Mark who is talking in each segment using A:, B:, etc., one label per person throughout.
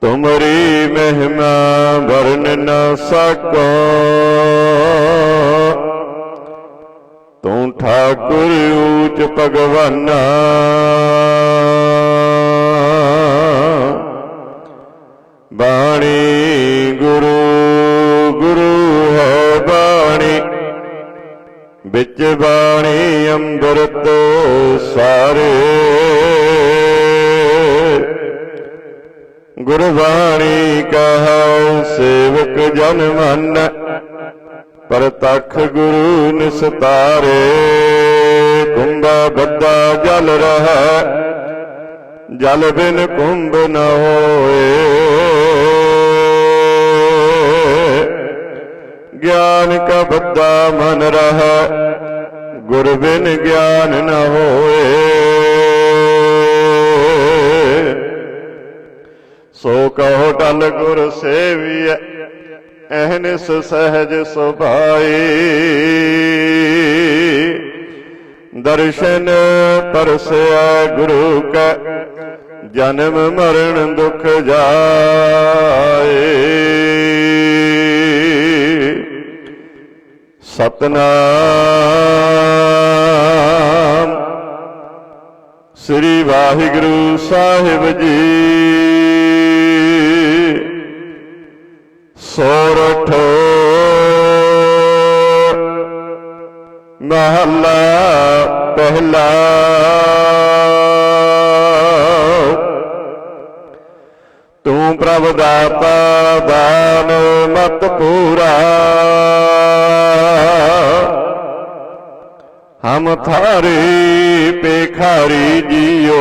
A: ਤੁਮਰੀ ਮਹਿਮਾ ਵਰਨ ਨਾ ਸਕੋ। ਤੂੰ ਠਾਕੁਰ ਊਚ ਭਗਵਾਨਾ। ਬਾਣੀ ਗੁਰੂ ਗੁਰੂ ਹੈ ਬਾਣੀ। ਵਿੱਚ ਬਾਣੀ ਅੰਮ੍ਰਿਤ, ਸਾਰੇ ਗੁਰਬਾਣੀ ਕਹਉ ਸੇਵਕ ਜਨ ਮਨ ਪਰਤਖ ਗੁਰੂ ਨਿਸਤਾਰੇ, ਕੁੰਭਾ ਬੱਦਾ ਜਲ ਰਹਾ, ਜਲ ਬਿਨ ਕੁੰਭ ਨ ਹੋਏ। ਗਿਆਨ ਕਾ ਬੱਦਾ ਮਨ ਰਹਾ, ਗੁਰ ਬਿਨ ਗਿਆਨ ਨ ਹੋਏ। ਸੋ ਕਹੋ ਟਲ ਗੁਰ ਸੇਵੀਐ ਅਹਨਿਸ ਸਹਜ ਸੁਭਾਈ। ਦਰਸ਼ਨ ਪਰਸਿਆ ਗੁਰੂ ਕੈ, ਜਨਮ ਮਰਨ ਦੁਖ ਜਾਏ। ਸਤਨਾਮ ਸ੍ਰੀ ਵਾਹਿਗੁਰੂ ਸਾਹਿਬ ਜੀ। ਸੋਰਠ। ਮਹੱਲਾ ਪਹਿਲਾ। ਤੂੰ ਪ੍ਰਭ ਦਾਤਾ ਦਾਨ ਮਤ ਪੂਰਾ। ਹਮ ਥਾਰੇ ਪੇਖਾਰੀ ਜੀਓ।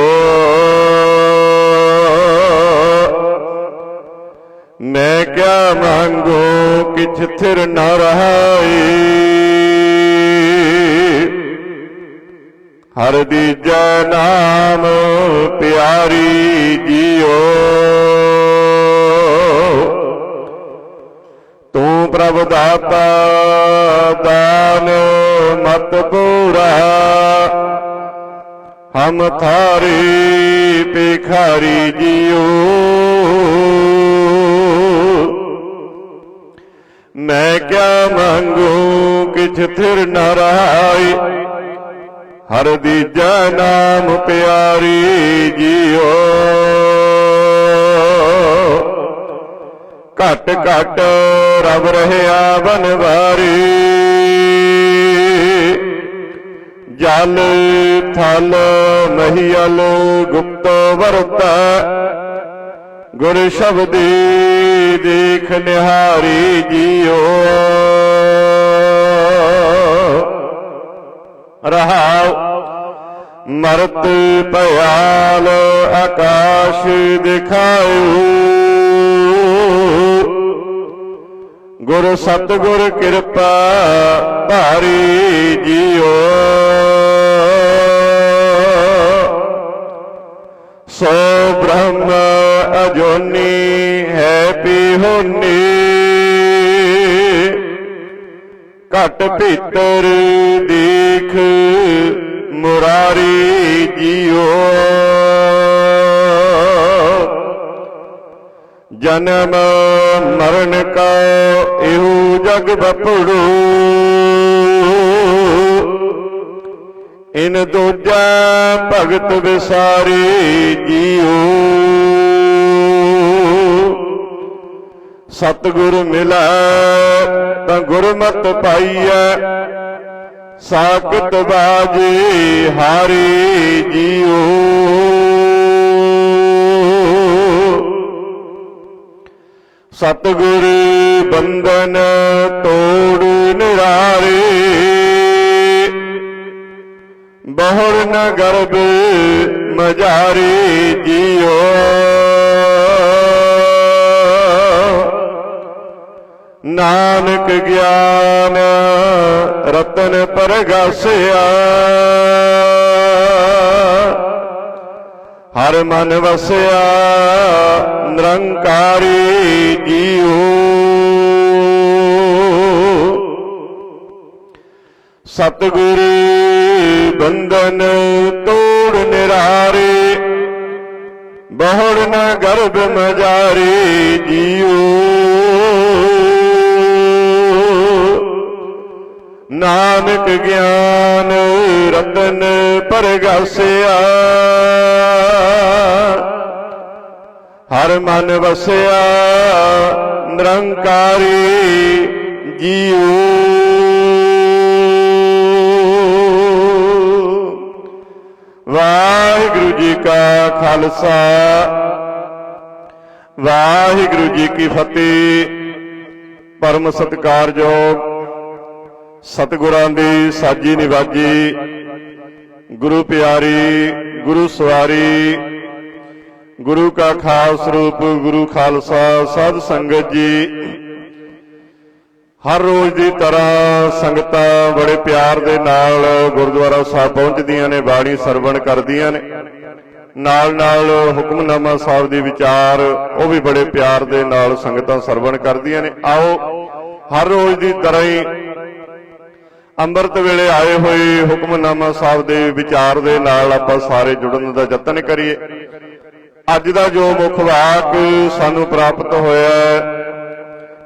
A: ਮੈਂ ਕਿਆ ਮੰਗੋ ਕਿਛ ਥਿਰ ਨ ਰਹਾਈ। ਹਰ ਦੀਜਾ ਨਾਮ ਪਿਆਰੀ ਜੀਓ। ਤੂੰ ਪ੍ਰਭ ਦਾਤਾ, ਦਾਨ ਮਤ ਪੂਰਾ। ਹਮ ਥਾਰੀ ਭਿਖਾਰੀ ਜੀਓ। ਮੈਂ ਕਿਆ ਮੰਗੂ ਕਿਛ ਥਿਰ ਨ ਹਰ ਦੀਜਾ ਨਾਮ ਪਿਆਰੀ ਜੀਓ। ਘਟ ਘਟ ਰਬ ਰਹਿਆ ਬਨਵਾਰੀ ਜਲ ਥਲ ਮਹੀਲ ਗੁਪਤ ਵਰਤਾ। ਗੁਰ ਸ਼ਬਦੀ ਦੇਖ ਨਿਹਾਰੀ ਜੀਓ। ਰਹਾਉ ਮਰਤ ਪਿਆਲ ਆਕਾਸ਼ ਦਿਖਾਇਓ ਗੁਰ ਸਤਗੁਰ ਕਿਰਪਾ ਭਾਰੀ ਜੀਓ। ਸੋ ਬ੍ਰਹਮ ਜੋਨੀ ਹੈ ਪਿਹੁਨੀ ਘਟ ਭੀਤਰ ਦੇਖ ਮੁਰਾਰੀ ਜੀਓ। ਜਨਮ ਮਰਨ ਕਾ ਇਹੋ ਜਗ ਬਪੜੂ ਇਨ ਦੂਜਾ ਭਗਤ ਵਿਸਾਰੀ ਜੀਓ। ਸਤਿਗੁਰ ਮਿਲੈ ਤਾਂ ਗੁਰਮਤ ਪਾਈਐ। ਸਾਖਤ ਬਾਜੀ ਹਾਰੀ ਜੀਓ। ਸਤਿਗੁਰ ਬੰਧਨ ਤੋੜ ਨਿਰਾਰੇ। ਬਹੁਰ ਨ ਗਰਬ ਮਝਾਰੀ ਜੀਓ। ਨਾਨਕ ਗਿਆਨ ਰਤਨ ਪਰਗਾਸਿਆ। ਹਰ ਮਨ ਵਸਿਆ, ਨਿਰੰਕਾਰੀ ਜੀਉ। ਸਤਿਗੁਰੂ ਬੰਧਨ ਤੋੜ ਨਿਰਾਰੇ, ਬਹੁੜ ਨਾ ਗਰਭ ਮਜਾਰੇ ਜੀ ਨਾਨਕ ਗਿਆਨ ਰਤਨ ਪਰਗਾਸਿਆ। ਹਰ ਮਨ ਵਸਿਆ, ਨਿਰੰਕਾਰੀ ਜੀਉ। ਵਾਹਿਗੁਰੂ ਜੀ ਕਾ ਖਾਲਸਾ, ਵਾਹਿਗੁਰੂ ਜੀ ਕੀ ਫਤਿਹ। ਪਰਮ ਸਤਿਕਾਰਯੋਗ ਸਤਿਗੁਰਾਂ ਦੀ ਸਾਜੀ ਨਿਵਾਜੀ, ਗੁਰੂ ਪਿਆਰੀ, ਗੁਰੂ ਸਵਾਰੀ, ਗੁਰੂ ਕਾ ਖਾਸ ਰੂਪ, ਗੁਰੂ ਖਾਲਸਾ ਸਾਧ ਸੰਗਤ ਜੀ। ਹਰ ਰੋਜ਼ ਦੀ ਤਰ੍ਹਾਂ ਸੰਗਤਾਂ ਬੜੇ ਪਿਆਰ ਦੇ ਨਾਲ ਗੁਰਦੁਆਰਾ ਸਾਹਿਬ ਪਹੁੰਚਦੀਆਂ ਨੇ, ਬਾਣੀ ਸਰਵਣ ਕਰਦੀਆਂ ਨੇ। ਨਾਲ ਨਾਲ ਹੁਕਮਨਾਮਾ ਸਾਹਿਬ ਦੀ ਵਿਚਾਰ, ਉਹ ਵੀ ਬੜੇ ਪਿਆਰ ਦੇ ਨਾਲ ਸੰਗਤਾਂ ਸਰਵਣ ਕਰਦੀਆਂ ਨੇ। ਆਓ, ਹਰ ਰੋਜ਼ ਦੀ ਤਰ੍ਹਾਂ ਹੀ ਅੰਮ੍ਰਿਤ ਵੇਲੇ ਆਏ ਹੋਏ ਹੁਕਮਨਾਮਾ ਸਾਹਿਬ ਦੇ ਵਿਚਾਰ ਦੇ ਨਾਲ ਆਪਾਂ ਸਾਰੇ ਜੁੜਨ ਦਾ ਯਤਨ ਕਰੀਏ। ਅੱਜ ਦਾ ਜੋ ਮੁੱਖ ਵਾਕ ਸਾਨੂੰ ਪ੍ਰਾਪਤ ਹੋਇਆ ਹੈ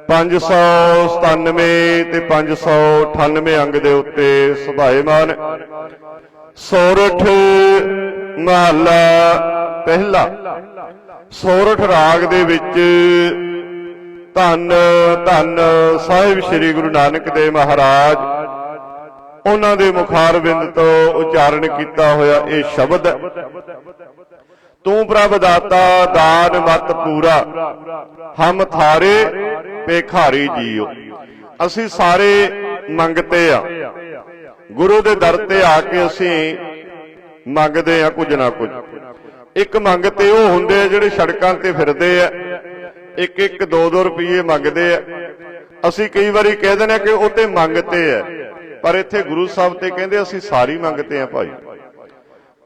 A: 597 ਤੇ 598 ਅੰਗ ਦੇ ਉੱਤੇ ਸੁਭਾਏਮਾਨ। ਸੋਰਠ ਮਹੱਲਾ ਪਹਿਲਾ। ਸੋਰਠ ਰਾਗ ਦੇ ਵਿੱਚ ਧੰਨ ਧੰਨ ਸਾਹਿਬ ਸ੍ਰੀ ਗੁਰੂ ਨਾਨਕ ਦੇਵ ਮਹਾਰਾਜ ਉਹਨਾਂ ਦੇ ਮੁਖਾਰ ਬਿੰਦ ਤੋਂ ਉਚਾਰਨ ਕੀਤਾ ਹੋਇਆ ਇਹ ਸ਼ਬਦ ਤੂੰ ਪ੍ਰਭ ਦਾਤਾ, ਦਾਨ ਮਤ ਪੂਰਾ, ਹਮ ਥਾਰੇ ਪੇਖਾਰੀ ਜੀਓ। ਅਸੀਂ ਸਾਰੇ ਮੰਗਤੇ ਆ। ਗੁਰੂ ਦੇ ਦਰ ਤੇ ਆ ਕੇ ਅਸੀਂ ਮੰਗਦੇ ਆ ਕੁਝ ਨਾ ਕੁਝ। ਇੱਕ ਮੰਗ ਤੇ ਉਹ ਹੁੰਦੇ ਆ ਜਿਹੜੇ ਸੜਕਾਂ ਤੇ ਫਿਰਦੇ ਆ। ਇੱਕ ਇੱਕ 2-2 ਰੁਪਏ ਮੰਗਦੇ ਆ। ਅਸੀਂ ਕਈ ਵਾਰੀ ਕਹਿ ਦਿੰਦੇ ਆ ਕਿ ਉਹ ਤੇ ਮੰਗਤੇ ਆ ਪਰ ਇੱਥੇ ਗੁਰੂ ਸਾਹਿਬ ਤੇ ਕਹਿੰਦੇ ਅਸੀਂ ਸਾਰੀ ਮੰਗਤੇ ਆ ਭਾਈ।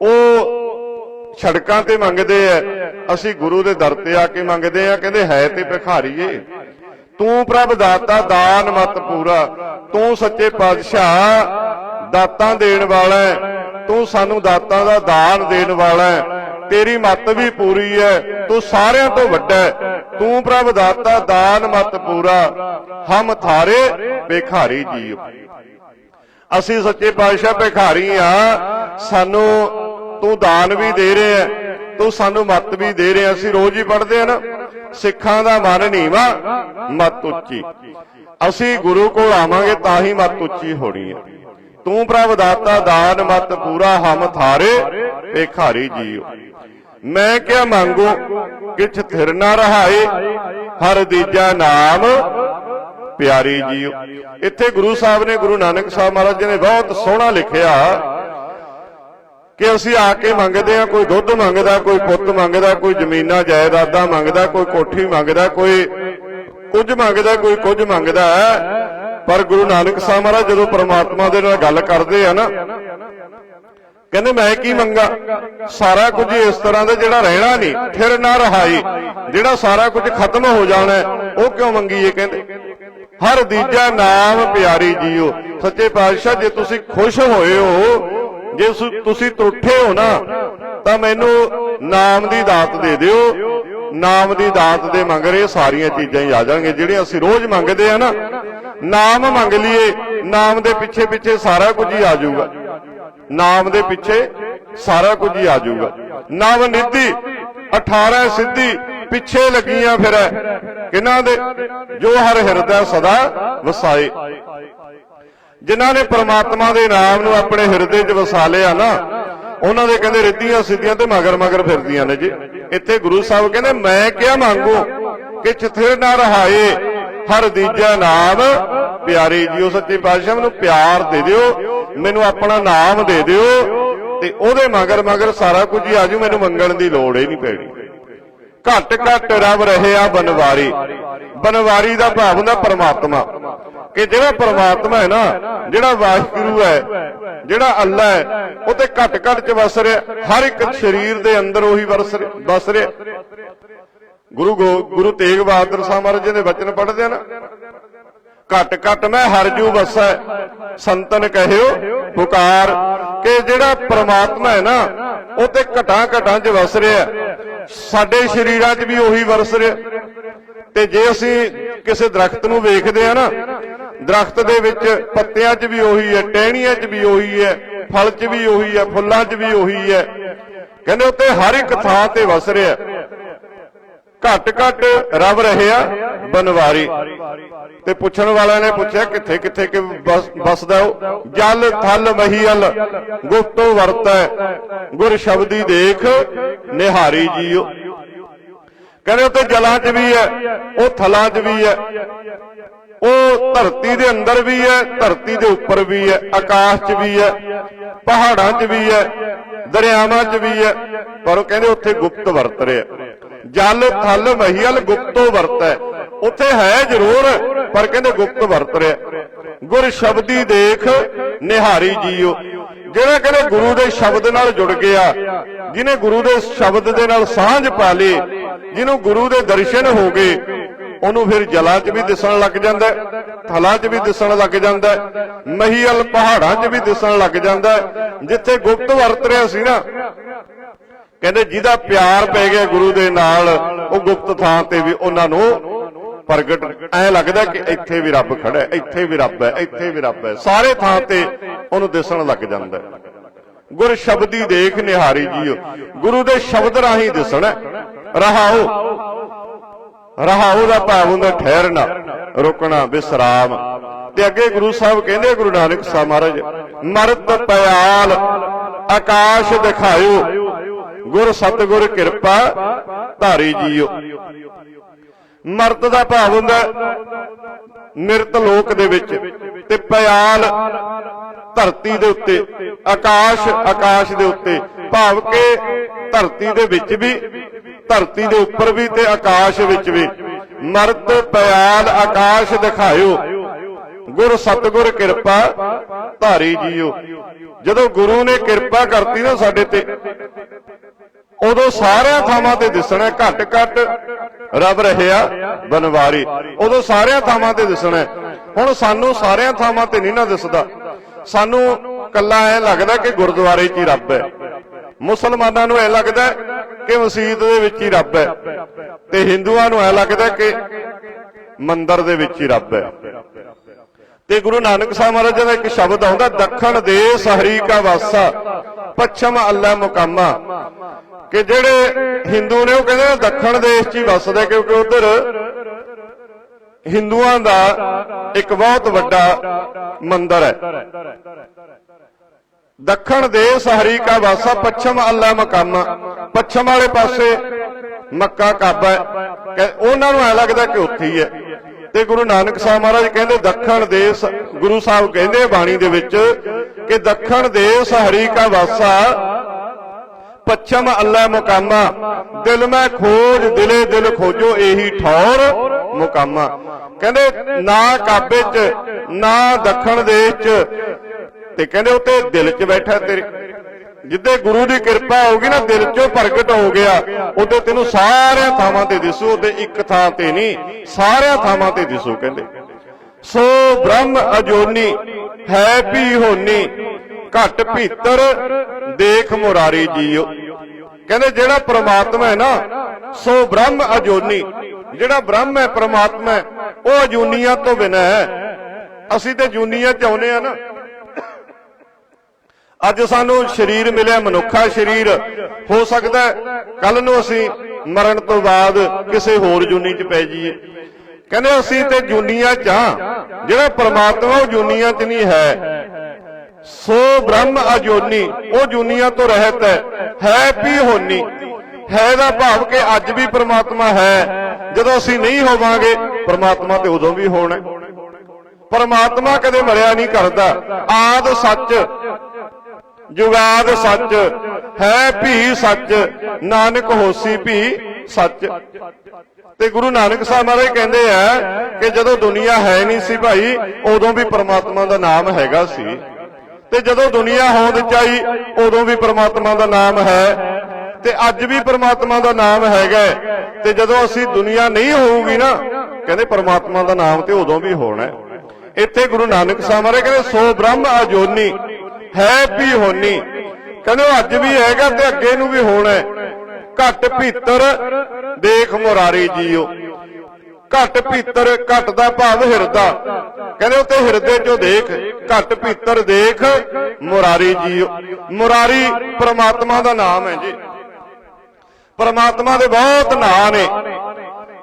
A: ਉਹ ਸੜਕਾਂ ਤੇ ਮੰਗਦੇ ਆ, ਅਸੀਂ ਗੁਰੂ ਦੇ ਦਰ ਤੇ ਆ ਕੇ ਮੰਗਦੇ ਆ, ਕਹਿੰਦੇ ਹੈ ਤੇ ਭਿਖਾਰੀਏ। ਤੂੰ ਪ੍ਰਭ ਦਾਤਾ, ਦਾਨ ਮਤ ਪੂਰਾ। ਤੂੰ ਸੱਚੇ ਪਾਤਸ਼ਾਹ, ਦਾਤਾਂ ਦੇਣ ਵਾਲਾ ਤੂੰ ਸਾਨੂੰ ਦਾਤਾਂ ਦਾ ਦਾਨ ਦੇਣ ਵਾਲਾ ਤੇਰੀ ਮੱਤ ਵੀ ਪੂਰੀ ਹੈ। ਤੂੰ ਸਾਰਿਆਂ ਤੋਂ ਵੱਡਾ ਤੂੰ ਪ੍ਰਭ ਦਾਤਾ, ਦਾਨ ਮਤ ਪੂਰਾ। ਹਮ ਥਾਰੇ ਬੇਖਾਰੀ ਜੀਓ। ਅਸੀਂ ਸੱਚੇ ਪਾਤਸ਼ਾਹ ਭਿਖਾਰੀ ਆ। ਸਾਨੂੰ ਤੂੰ ਦਾਨ ਵੀ ਦੇ ਰਿਹਾ ਹੈ, ਤੂੰ ਸਾਨੂੰ ਮੱਤ ਵੀ ਦੇ ਰਿਹਾ ਅਸੀਂ ਰੋਜ਼ ਹੀ ਪੜ੍ਹਦੇ ਆ ਨਾ ਸਿੱਖਾਂ ਦਾ ਮਨ ਨੀਵਾ ਮਤ ਉੱਚੀ। ਅਸੀਂ ਗੁਰੂ ਕੋਲ ਆਵਾਂਗੇ ਤਾਂ ਹੀ ਮੱਤ ਉੱਚੀ ਹੋਣੀ ਹੈ ਤੂੰ ਪ੍ਰਭ ਦਾਤਾ ਦਾਨ ਮਤ ਪੂਰਾ ਹਮ ਥਾਰੇ ਭਿਖਾਰੀ ਜੀਓ। ਮੈਂ ਕਿਆ ਮੰਗੂ ਕਿਛ ਥਿਰ ਨਾ ਰਹਾਏ ਹਰ ਦੀਜਾ ਨਾਮ ਪਿਆਰੀ ਜੀਓ ਇੱਥੇ ਗੁਰੂ ਸਾਹਿਬ ਨੇ ਗੁਰੂ ਨਾਨਕ ਸਾਹਿਬ ਮਹਾਰਾਜ ਜੀ ਨੇ ਬਹੁਤ ਸੋਹਣਾ ਲਿਖਿਆ ਕਿ ਅਸੀਂ ਆ ਕੇ ਮੰਗਦੇ ਆ ਕੋਈ ਦੁੱਧ ਮੰਗਦਾ, ਕੋਈ ਪੁੱਤ ਮੰਗਦਾ, ਕੋਈ ਜ਼ਮੀਨਾਂ, ਜਾਇਦਾਦਾਂ ਮੰਗਦਾ, ਕੋਈ ਕੋਠੀ ਮੰਗਦਾ, ਕੋਈ ਕੁਝ ਮੰਗਦਾ, ਕੋਈ ਕੁਝ ਮੰਗਦਾ ਪਰ ਗੁਰੂ ਨਾਨਕ ਸਾਹਿਬ ਮਹਾਰਾਜ ਜਦੋਂ ਪ੍ਰਮਾਤਮਾ ਦੇ ਨਾਲ ਗੱਲ ਕਰਦੇ ਆ ਨਾ, ਕਹਿੰਦੇ ਮੈਂ ਕੀ ਮੰਗਾ? ਸਾਰਾ ਕੁਝ ਇਸ ਤਰ੍ਹਾਂ ਦਾ ਜਿਹੜਾ ਰਹਿਣਾ ਨਹੀਂ, ਫਿਰ ਨਾ ਰਹਾਈ। ਜਿਹੜਾ ਸਾਰਾ ਕੁਝ ਖਤਮ ਹੋ ਜਾਣਾ ਉਹ ਕਿਉਂ ਮੰਗੀਏ ਕਹਿੰਦੇ? ਹਰ ਦੀਜਾ ਨਾਮ ਪਿਆਰੀ ਜੀਓ। ਸੱਚੇ ਪਾਤਸ਼ਾਹ, ਜੇ ਤੁਸੀਂ ਖੁਸ਼ ਹੋਏ ਹੋ, ਜੇ ਤੁਸੀਂ ਤਰੁੱਠੇ ਹੋ ਨਾ, ਤਾਂ ਮੈਨੂੰ ਨਾਮ ਦੀ ਦਾਤ ਦੇ ਦਿਓ। ਨਾਮ ਦੀ ਦਾਤ ਦੇ ਮੰਗ ਰਹੇ ਸਾਰੀਆਂ ਚੀਜ਼ਾਂ ਹੀ ਆ ਜਾਣਗੇ ਜਿਹੜੀਆਂ ਅਸੀਂ ਰੋਜ਼ ਮੰਗਦੇ ਆ ਨਾ, ਨਾਮ ਮੰਗ ਲਈਏ, ਨਾਮ ਦੇ ਪਿੱਛੇ ਪਿੱਛੇ ਸਾਰਾ ਕੁਝ ਹੀ ਆ ਜਾਊਗਾ। ਨਾਮ ਦੇ ਪਿੱਛੇ ਸਾਰਾ ਕੁਝ ਹੀ ਆ ਜਾਊਗਾ। ਨਵ ਨਿਧੀ 18 ਸਿੱਧੀ ਪਿੱਛੇ ਲੱਗੀਆਂ ਫਿਰ। ਕਿਹਨਾਂ ਦੇ? ਜੋ ਹਰ ਹਿਰਦਾ ਸਦਾ ਵਸਾਏ। ਜਿਨ੍ਹਾਂ ਨੇ ਪ੍ਰਮਾਤਮਾ ਦੇ ਨਾਮ ਨੂੰ ਆਪਣੇ ਹਿਰਦੇ 'ਚ ਵਸਾ ਲਿਆ ਨਾ, ਉਹਨਾਂ ਦੇ ਕਹਿੰਦੇ ਰਿੱਧੀਆਂ ਸਿੱਧੀਆਂ ਤੇ ਮਗਰ ਮਗਰ ਫਿਰਦੀਆਂ ਨੇ ਜੀ। ਇੱਥੇ ਗੁਰੂ ਸਾਹਿਬ ਕਹਿੰਦੇ, ਮੈਂ ਕਿਆ ਮੰਗੂ ਕਿ ਚਿਥਿਰ ਨਾ ਰਹਾਏ, ਹਰ ਦੀਜਾ ਨਾਮ ਪਿਆਰੇ ਜੀਓ ਸੱਚੇ ਪਾਤਸ਼ਾਹ ਮੈਨੂੰ ਪਿਆਰ ਦੇ ਦਿਓ, ਮੈਨੂੰ ਆਪਣਾ ਨਾਮ ਦੇ ਦਿਓ ਤੇ ਉਹਦੇ ਮਗਰ ਮਗਰ ਸਾਰਾ ਕੁਝ ਹੀ ਆਜੂ, ਮੈਨੂੰ ਮੰਗਣ ਦੀ ਲੋੜ ਹੀ ਨਹੀਂ ਪੈਣੀ। ਘਟ ਘਟ ਰਵ ਰਹਿਆ ਬਨਵਾਰੀ। ਬਨਵਾਰੀ ਦਾ ਭਾਵ ਹੁੰਦਾ ਪਰਮਾਤਮਾ। ਕਿ ਜਿਹੜਾ ਪਰਮਾਤਮਾ ਹੈ ਨਾ, ਜਿਹੜਾ ਵਾਹਿਗੁਰੂ ਹੈ, ਜਿਹੜਾ ਅੱਲਾ ਹੈ, ਉਹ ਤੇ ਘਟ ਘਟ ਚ ਵਸ ਰਿਹਾ। ਹਰ ਇੱਕ ਸਰੀਰ ਦੇ ਅੰਦਰ ਉਹੀ ਵਸ ਰਿਹਾ। ਗੁਰੂ ਗੋ- ਗੁਰੂ ਤੇਗ ਬਹਾਦਰ ਸਾਹਿਬ ਮਹਾਰਾਜ ਜੀ ਦੇ ਵਚਨ ਪੜ੍ਹਦੇ ਆ ਨਾ। ਘਟ ਘਟ ਮੈਂ ਹਰ ਜੂ ਵਸੈ, ਸੰਤਨ ਕਹਿਓ, ਪੁਕਾਰ। ਕਿ ਜਿਹੜਾ ਪ੍ਰਮਾਤਮਾ ਹੈ ਨਾ, ਉਹ ਤੇ ਘਟਾਂ ਘਟਾਂ 'ਚ ਵਸ ਰਿਹਾ। ਸਾਡੇ ਸ਼ਰੀਰਾਂ 'ਚ ਵੀ ਉਹੀ ਵਰਸ ਰਿਹਾ। ਤੇ ਜੇ ਅਸੀਂ ਕਿਸੇ ਦਰਖਤ ਨੂੰ ਵੇਖਦੇ ਆ ਨਾ, ਦਰਖਤ ਦੇ ਵਿੱਚ ਪੱਤਿਆਂ 'ਚ ਵੀ ਉਹੀ ਹੈ, ਟਹਿਣੀਆਂ 'ਚ ਵੀ ਉਹੀ ਹੈ, ਫਲ 'ਚ ਵੀ ਉਹੀ ਹੈ, ਫੁੱਲਾਂ 'ਚ ਵੀ ਉਹੀ ਹੈ। ਕਹਿੰਦੇ ਉੱਤੇ ਹਰ ਇੱਕ ਥਾਂ ਤੇ ਵਸ ਰਿਹਾ। ਹੈ। ਘਟ ਘਟ ਰਵ ਰਹਿਆ ਬਨਵਾਰੀ। ਤੇ ਪੁੱਛਣ ਵਾਲਿਆਂ ਨੇ ਪੁੱਛਿਆ ਕਿੱਥੇ ਕਿੱਥੇ ਕਿ ਬਸ- ਬਸਦਾ ਉਹ ਜਲ ਥਲ ਮਹੀਲ ਗੁਪਤੋ ਵਰਤੈ, ਗੁਰ ਸ਼ਬਦੀ ਦੇਖ ਨਿਹਾਰੀ ਜੀਓ। ਕਹਿੰਦੇ ਉੱਤੇ ਜਲਾਂ 'ਚ ਵੀ ਹੈ, ਉਹ ਥਲਾਂ 'ਚ ਵੀ ਹੈ, ਉਹ ਧਰਤੀ ਦੇ ਅੰਦਰ ਵੀ ਹੈ, ਧਰਤੀ ਦੇ ਉੱਪਰ ਵੀ ਹੈ, ਆਕਾਸ਼ 'ਚ ਵੀ ਹੈ, ਪਹਾੜਾਂ 'ਚ ਵੀ ਹੈ, ਦਰਿਆਵਾਂ 'ਚ ਵੀ ਹੈ, ਪਰ ਉਹ ਕਹਿੰਦੇ ਉੱਥੇ ਗੁਪਤ ਵਰਤ ਰਿਹਾ। ਜਲ ਥਲ ਮਹੀਲ ਗੁਪਤੋ ਵਰਤੈ। ਉੱਥੇ ਹੈ ਜ਼ਰੂਰ ਪਰ ਕਹਿੰਦੇ ਗੁਪਤ ਵਰਤ ਰਿਹਾ। ਗੁਰ ਸ਼ਬਦੀ ਦੇਖ ਨਿਹਾਰੀ ਜੀਓ। ਜਿਹੜਾ ਕਹਿੰਦੇ ਗੁਰੂ ਦੇ ਸ਼ਬਦ ਨਾਲ ਜੁੜ ਗਿਆ ਜਿਹਨੇ ਗੁਰੂ ਦੇ ਸ਼ਬਦ ਦੇ ਨਾਲ ਸਾਂਝ ਪਾ ਲਈ ਜਿਹਨੂੰ ਗੁਰੂ ਦੇ ਦਰਸ਼ਨ ਹੋ ਗਏ ਉਹਨੂੰ ਫਿਰ ਜਲਾਂ 'ਚ ਵੀ ਦਿਸਣ ਲੱਗ ਜਾਂਦਾ ਥਲਾਂ 'ਚ ਵੀ ਦਿਸਣ ਲੱਗ ਜਾਂਦਾ ਹੈ, ਮਹੀਲ ਪਹਾੜਾਂ 'ਚ ਵੀ ਦਿਸਣ ਲੱਗ ਜਾਂਦਾ ਜਿੱਥੇ ਗੁਪਤ ਵਰਤ ਰਿਹਾ ਸੀ ਨਾ ਕਹਿੰਦੇ ਜਿਹਦਾ ਪਿਆਰ ਪੈ ਗਿਆ ਗੁਰੂ ਦੇ ਨਾਲ ਉਹ ਗੁਪਤ ਥਾਂ ਤੇ ਵੀ ਉਹਨਾਂ ਨੂੰ ਪ੍ਰਗਟ, ਐ ਲੱਗਦਾ ਕਿ ਇੱਥੇ ਵੀ ਰੱਬ ਖੜਾ ਹੈ, ਇੱਥੇ ਵੀ ਰੱਬ ਹੈ, ਇੱਥੇ ਵੀ ਰੱਬ ਹੈ। ਸਾਰੇ ਥਾਂ ਤੇ ਉਹਨੂੰ ਦਿਸਣ ਲੱਗ ਜਾਂਦਾ ਗੁਰ ਸ਼ਬਦੀ ਦੇਖ ਨਿਹਾਰੀ ਜੀਓ, ਗੁਰੂ ਦੇ ਸ਼ਬਦ ਰਾਹੀਂ ਦਿਸਣਾ ਰਹਾਓ ਰਹਾਓ ਦਾ ਭਾਵ ਹੁੰਦਾ ਠਹਿਰਨਾ, ਰੁਕਣਾ ਵਿਸਰਾਮ ਤੇ ਅੱਗੇ ਗੁਰੂ ਸਾਹਿਬ ਕਹਿੰਦੇ ਗੁਰੂ ਨਾਨਕ ਸਾਹਿਬ ਮਹਾਰਾਜ, ਮਰਤ ਪਿਆਲ, ਆਕਾਸ਼ ਦਿਖਾਇਓ। ਗੁਰ ਸਤਿਗੁਰ ਕਿਰਪਾ ਧਾਰੀ ਜੀਓ। ਮਰਤ ਦਾ ਭਾਵ ਹੁੰਦਾ ਨਿਰਤ ਲੋਕ ਦੇ ਵਿੱਚ ਤੇ ਪਿਆਲ ਧਰਤੀ ਦੇ ਉੱਤੇ, ਆਕਾਸ਼ ਆਕਾਸ਼ ਦੇ ਉੱਤੇ, ਭਾਵ ਕਿ ਧਰਤੀ ਦੇ ਵਿੱਚ ਵੀ, ਧਰਤੀ ਦੇ ਉੱਪਰ ਵੀ ਤੇ ਆਕਾਸ਼ ਵਿੱਚ ਵੀ। ਮਰਤ ਪਿਆਲ ਆਕਾਸ਼ ਦਿਖਾਇਓ। ਗੁਰ ਸਤਗੁਰ ਕਿਰਪਾ ਧਾਰੀ ਜੀਓ। ਜਦੋਂ ਗੁਰੂ ਨੇ ਕਿਰਪਾ ਕਰਤੀ ਨਾ ਸਾਡੇ ਤੇ, ਉਦੋਂ ਸਾਰਿਆਂ ਥਾਵਾਂ ਤੇ ਦਿਸਣਾ ਘੱਟ ਘੱਟ ਰੱਬ ਰਹਿਆ ਬਨਵਾਰੀ। ਉਦੋਂ ਸਾਰਿਆਂ ਥਾਵਾਂ ਤੇ ਦਿਸਣਾ ਹੁਣ ਸਾਨੂੰ ਸਾਰਿਆਂ ਥਾਵਾਂ ਤੇ ਨਹੀਂ ਨਾ ਦਿਸਦਾ। ਸਾਨੂੰ ਕੱਲਾ ਐ ਲੱਗਦਾ ਕਿ ਗੁਰਦੁਆਰੇ 'ਚ ਹੀ ਰੱਬ ਹੈ। ਮੁਸਲਮਾਨਾਂ ਨੂੰ ਐ ਲੱਗਦਾ ਕਿ ਮਸਜਿਦ ਦੇ ਵਿੱਚ ਹੀ ਰੱਬ ਹੈ। ਤੇ ਹਿੰਦੂਆਂ ਨੂੰ ਐ ਲੱਗਦਾ ਕਿ ਮੰਦਿਰ ਦੇ ਵਿੱਚ ਹੀ ਰੱਬ ਹੈ। ਤੇ ਗੁਰੂ ਨਾਨਕ ਸਾਹਿਬ ਮਹਾਰਾਜ ਦਾ ਇੱਕ ਸ਼ਬਦ ਆਉਂਦਾ, ਦੱਖਣ ਦੇਸ ਹਰੀ ਕਾ ਵਾਸਾ, ਪੱਛਮ ਅੱਲਾ ਮੁਕਾਮਾ। ਕਿ ਜਿਹੜੇ ਹਿੰਦੂ ਨੇ ਉਹ ਕਹਿੰਦੇ ਦੱਖਣ ਦੇਸ਼ 'ਚ ਹੀ ਵੱਸਦੇ ਕਿਉਂਕਿ ਉਧਰ ਹਿੰਦੂਆਂ ਦਾ ਇੱਕ ਬਹੁਤ ਵੱਡਾ ਮੰਦਿਰ ਹੈ। ਦੱਖਣ ਦੇਸ ਹਰੀ ਕਾ ਵਾਸਾ ਪੱਛਮ ਅੱਲਾ ਮਕਾਮਾ। ਪੱਛਮ ਵਾਲੇ ਪਾਸੇ ਮੱਕਾ ਕਾਬਾ ਹੈ। ਉਹਨਾਂ ਨੂੰ ਐ ਲੱਗਦਾ ਕਿ ਉੱਥੇ ਹੀ ਹੈ। ਤੇ ਗੁਰੂ ਨਾਨਕ ਸਾਹਿਬ ਮਹਾਰਾਜ ਕਹਿੰਦੇ ਦੱਖਣ ਦੇਸ ਗੁਰੂ ਸਾਹਿਬ ਕਹਿੰਦੇ ਬਾਣੀ ਦੇ ਵਿੱਚ ਕਿ ਦੱਖਣ ਦੇਸ ਹਰੀ ਕਾ ਵਾਸਾ ਪੱਛਮ ਅੱਲਾ ਮੁਕਾਮਾ। ਦਿਲ ਮੈਂ ਖੋਜ, ਦਿਲੇ ਦਿਲ ਖੋਜੋ, ਇਹੀ ਠੌਰ ਮੁਕਾਮਾ। ਕਹਿੰਦੇ, ਨਾ ਕਾਬੇ 'ਚ, ਨਾ ਦੱਖਣ ਦੇਸ਼ 'ਚ। ਤੇ ਕਹਿੰਦੇ, ਉੱਤੇ ਦਿਲ 'ਚ ਬੈਠਾ ਤੇਰੇ। ਜਿੱਦੇ ਗੁਰੂ ਦੀ ਕਿਰਪਾ ਹੋਗੀ ਨਾ, ਦਿਲ 'ਚੋਂ ਪ੍ਰਗਟ ਹੋ ਗਿਆ। ਉਹਦੇ ਤੈਨੂੰ ਸਾਰਿਆਂ ਥਾਵਾਂ ਤੇ ਦਿਸੂ ਤੇ ਇੱਕ ਥਾਂ ਤੇ ਨਹੀਂ, ਸਾਰਿਆਂ ਥਾਵਾਂ ਤੇ ਦਿਸੂ ਕਹਿੰਦੇ। ਸੋ ਬ੍ਰਹਮ ਅਜੋਨੀ, ਹੈ ਵੀ ਹੋਨੀ, ਘਟ ਭੀਤਰ, ਦੇਖ ਮੁਰਾਰੀ ਜੀਓ। ਕਹਿੰਦੇ ਜਿਹੜਾ ਪ੍ਰਮਾਤਮਾ ਹੈ ਨਾ, ਸੋ ਬ੍ਰਹਮ ਅਜੋਨੀ। ਜਿਹੜਾ ਬ੍ਰਹਮ ਹੈ, ਪ੍ਰਮਾਤਮਾ ਹੈ, ਉਹ ਅਜੂਨੀਆਂ ਤੋਂ ਬਿਨਾਂ ਹੈ। ਅਸੀਂ ਤੇ ਜੂਨੀਆਂ ਚ ਆਉਨੇ ਆ ਨਾ। ਅੱਜ ਸਾਨੂੰ ਸਰੀਰ ਮਿਲਿਆ, ਮਨੁੱਖਾ ਸਰੀਰ। ਹੋ ਸਕਦਾ ਕੱਲ ਨੂੰ ਅਸੀਂ ਮਰਨ ਤੋਂ ਬਾਅਦ ਕਿਸੇ ਹੋਰ ਜੂਨੀ ਚ ਪੈ ਜਾਈਏ। ਕਹਿੰਦੇ ਅਸੀਂ ਤੇ ਜੂਨੀਆਂ ਚ ਜਿਹੜਾ ਪਰਮਾਤਮਾ ਉਹ ਜੂਨੀਆਂ ਚ ਨਹੀਂ ਹੈ। ਸੋ ਬ੍ਰਹਮ ਅਜੋਨੀ, ਉਹ ਜੂਨੀਆਂ ਤੋਂ ਰਹਿਤ ਹੈ ਹੈ ਵੀ ਹੋਨੀ। ਹੈ ਦਾ ਭਾਵ ਕਿ ਅੱਜ ਵੀ ਪ੍ਰਮਾਤਮਾ ਹੈ। ਜਦੋਂ ਅਸੀਂ ਨਹੀਂ ਹੋਵਾਂਗੇ, ਪ੍ਰਮਾਤਮਾ ਤੇ ਉਦੋਂ ਵੀ ਹੋਣਾ ਹੈ। ਪਰਮਾਤਮਾ ਕਦੇ ਮਰਿਆ ਨਹੀਂ ਕਰਦਾ। ਆਦ ਸੱਚ ਜੁਗਾਦ ਸੱਚ, ਹੈ ਭੀ ਸੱਚ, ਨਾਨਕ ਹੋਸੀ ਭੀ ਸੱਚ। ਤੇ ਗੁਰੂ ਨਾਨਕ ਸਾਹਿਬ ਮਹਾਰਾਜ ਕਹਿੰਦੇ ਆ ਕਿ ਜਦੋਂ ਦੁਨੀਆ ਹੈ ਨਹੀਂ ਸੀ ਭਾਈ, ਉਦੋਂ ਵੀ ਪ੍ਰਮਾਤਮਾ ਦਾ ਨਾਮ ਹੈਗਾ ਸੀ। ਤੇ ਜਦੋਂ ਦੁਨੀਆ ਹੋਂਦ ਚ ਆਈ, ਉਦੋਂ ਵੀ ਪ੍ਰਮਾਤਮਾ ਦਾ ਨਾਮ ਹੈ। ਤੇ ਅੱਜ ਵੀ ਪ੍ਰਮਾਤਮਾ ਦਾ ਨਾਮ ਹੈਗਾ ਤੇ ਜਦੋਂ ਅਸੀਂ ਦੁਨੀਆ ਨਹੀਂ ਹੋਊਗੀ ਨਾ, ਕਹਿੰਦੇ ਪ੍ਰਮਾਤਮਾ ਦਾ ਨਾਮ ਤੇ ਉਦੋਂ ਵੀ ਹੋਣਾ ਇੱਥੇ ਗੁਰੂ ਨਾਨਕ ਸਾਹਿਬ ਮਹਾਰਾਜ ਕਹਿੰਦੇ, ਸੋ ਬ੍ਰਹਮ ਅਜੋਨੀ, ਹੈ ਵੀ ਹੋਨੀ। ਕਹਿੰਦੇ ਉਹ ਅੱਜ ਵੀ ਹੈਗਾ ਤੇ ਅੱਗੇ ਨੂੰ ਵੀ ਹੋਣਾ ਹੈ। ਘਟ ਭੀਤਰ, ਦੇਖ ਮੁਰਾਰੀ ਜੀਓ। ਘਟ ਭੀਤਰ ਘਟ ਦਾ ਭਾਵ ਹਿਰਦਾ। ਕਹਿੰਦੇ ਉੱਤੇ ਹਿਰਦੇ ਚੋਂ ਦੇਖ, ਘਟ ਭੀਤਰ ਦੇਖ। ਮੁਰਾਰੀ ਜੀਓ ਮੁਰਾਰੀ ਪ੍ਰਮਾਤਮਾ ਦਾ ਨਾਮ ਹੈ ਜੀ। ਪ੍ਰਮਾਤਮਾ ਦੇ ਬਹੁਤ ਨਾਂ ਨੇ।